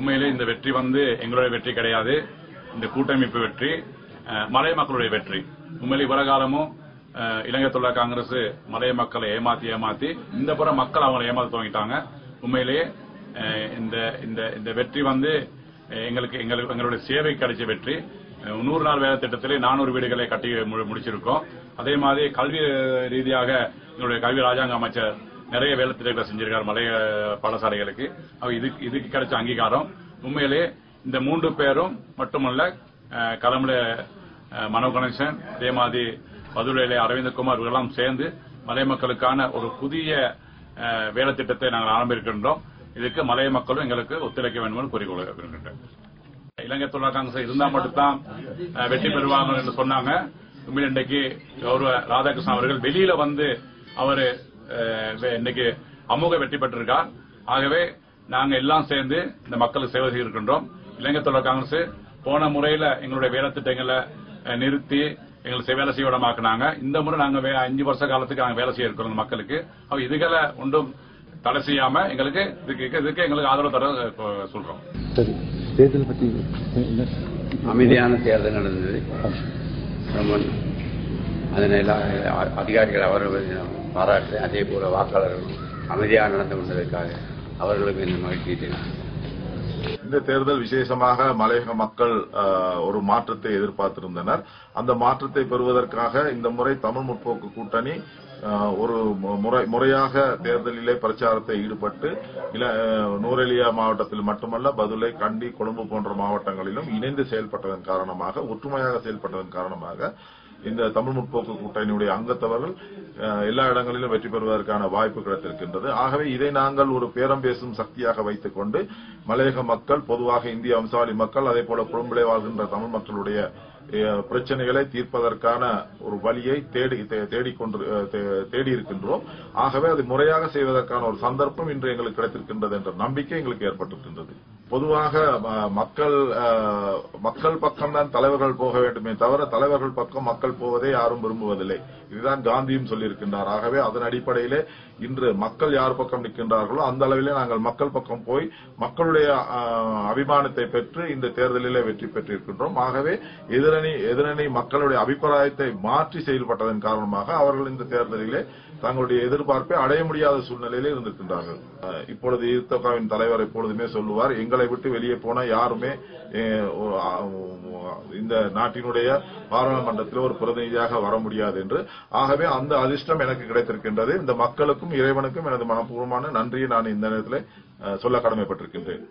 உண்மையிலே இந்த வெற்றி வந்து எங்களுடைய வெற்றி கிடையாது. இந்த கூட்டமைப்பு வெற்றி மலை மக்களுடைய வெற்றி. உண்மையிலே இவரகாலமும் இலங்கை தொழிலாளர் காங்கிரஸ் மலைய மக்களை ஏமாத்தி ஏமாத்தி இந்த புற மக்கள் அவங்களை ஏமாத்த துவங்கிட்டாங்க. உண்மையிலேயே இந்த இந்த இந்த வெற்றி வந்து எங்களுக்கு எங்களுக்கு எங்களுடைய சேவை கிடைச்ச வெற்றி. நூறு நாள் வேலை திட்டத்திலே நானூறு வீடுகளை கட்டி மு- முடிச்சிருக்கோம். அதே மாதிரி கல்வி ரீதியாக எங்களுடைய கல்வி ராஜாங்க அமைச்சர் நிறைய வேலை திட்டங்களை செஞ்சிருக்காரு மலைய பாடசாலைகளுக்கு. அவ இதுக்கு இதுக்கு கிடைச்ச அங்கீகாரம். உண்மையிலே இந்த மூன்று பேரும் மட்டுமல்ல அஹ், கலமுல மனோ கணேசன் அதே மாதிரி மதுரையிலே அரவிந்தகுமார் இவரெல்லாம் சேர்ந்து மலை மக்களுக்கான ஒரு புதிய அஹ், வேலை திட்டத்தை நாங்கள் ஆரம்பிக்கின்றோம். இதுக்கு மலைய மக்களும் எங்களுக்கு ஒத்துழைக்க வேண்டும் என்று கூறிக்கொள்ள விரும்புகின்றேன் இலங்கை தொழிலாளர் காங்கிரஸ் இருந்தா மட்டும்தான் வெற்றி பெறுவாங்க என்று சொன்னாங்க. உண்மையில் இன்றைக்கு கௌரவ ராதாகிருஷ்ணன் அவர்கள் வெளியில வந்து அவரு இன்னைக்கு அமோக வெற்றி பெற்றிருக்கார் ஆகவே நாங்க எல்லாம் சேர்ந்து இந்த மக்களுக்கு சேவை செய்திருக்கின்றோம். இலங்கை தொழிலாளர் காங்கிரஸ் போன முறையில எங்களுடைய வேலை திட்டங்களை நிறுத்தி எங்களுக்கு வேலை செய்ய விடமாக்குனாங்க இந்த முறை நாங்க வே- அஞ்சு வருஷ காலத்துக்கு நாங்க வேலை செய்ய இருக்கிறோம் மக்களுக்கு. அவ இதுகளை ஒன்றும் தடை செய்யாம எங்களுக்கு இதுக்கு இதுக்கு எங்களுக்கு ஆதரவு தர சொல்றோம். சரி. தேர்தல் பற்றி அமைதியான தேர்தல் நடந்தது. அதனால அதிகாரிகள் அவர்கள் பாராட்டு அதே போல வாக்காளர்கள் அமைதியாக நடந்து கொண்டதற்காக அவர்களுக்கு இந்த மகிழ்ச்சி இந்த தேர்தல் விசேஷமாக மலையக மக்கள் ஒரு மாற்றத்தை எதிர்பார்த்திருந்தனர். அந்த மாற்றத்தை பெறுவதற்காக இந்த முறை தமிழ் முற்போக்கு கூட்டணி அஹ், ஒரு முறை முறையாக தேர்தலிலே பிரச்சாரத்தை ஈடுபட்டு இல அஹ், நூரெலியா மாவட்டத்தில் மட்டுமல்ல பதுளை கண்டி கொழும்பு போன்ற மாவட்டங்களிலும் இணைந்து செயல்பட்டதன் காரணமாக ஒற்றுமையாக செயல்பட்டதன் காரணமாக இந்த தமிழ் முற்போக்கு கூட்டணியுடைய அங்கத்தவர்கள் எல்லா இடங்களிலும் வெற்றி பெறுவதற்கான வாய்ப்பு கிடைத்திருக்கின்றது. ஆகவே இதை நாங்கள் ஒரு பேரம் பேசும் சக்தியாக வைத்துக் கொண்டு மலையக மக்கள் பொதுவாக இந்திய வம்சாவளி மக்கள் அதே போல குடும்பிலே வாழ்கின்ற தமிழ் மக்களுடைய அஹ், பிரச்சனைகளை தீர்ப்பதற்கான ஒரு வழியை தேடி தே- தேடிக்கொண்டு தேடி இருக்கின்றோம் ஆகவே அதை முறையாக செய்வதற்கான ஒரு சந்தர்ப்பம் இன்று எங்களுக்கு கிடைத்திருக்கின்றது என்ற நம்பிக்கை எங்களுக்கு ஏற்பட்டிருக்கின்றது. பொதுவாக மக்கள் மக்கள் பக்கம்தான் தலைவர்கள் போக வேண்டுமே தவிர தலைவர்கள் பக்கம் மக்கள் போவதை யாரும் விரும்புவதில்லை. இதுதான் காந்தியும் சொல்லியிருக்கின்றார். ஆகவே அதன் அடிப்படையிலே இன்று மக்கள் யார் பக்கம் நிற்கின்றார்களோ அந்த அளவிலே நாங்கள் மக்கள் பக்கம் போய் மக்களுடைய அபிமானத்தை பெற்று இந்த தேர்தலிலே வெற்றி பெற்றிருக்கின்றோம். ஆகவே எதிரணி எதிரணி மக்களுடைய அபிப்பிராயத்தை மாற்றி செயல்பட்டதன் காரணமாக அவர்கள் இந்த தேர்தலிலே தங்களுடைய எதிர்பார்ப்பை அடைய முடியாத சூழ்நிலையிலே இருந்திருக்கின்றார்கள். இப்பொழுது ஈர்த்தகாவின் தலைவர் எப்பொழுதுமே சொல்லுவார் எங்கள் விட்டு வெளியே போன யாருமே இந்த நாட்டினுடைய பாராளுமன்றத்தில் ஒரு பிரதிநிதியாக வர முடியாது என்று. ஆகவே அந்த அதிர்ஷ்டம் எனக்கு கிடைத்திருக்கின்றது. இந்த மக்களுக்கும் இறைவனுக்கும் எனது மனப்பூர்வமான நன்றியை நான் இந்த நேரத்தில் சொல்ல கடமைப்பட்டிருக்கின்றேன்.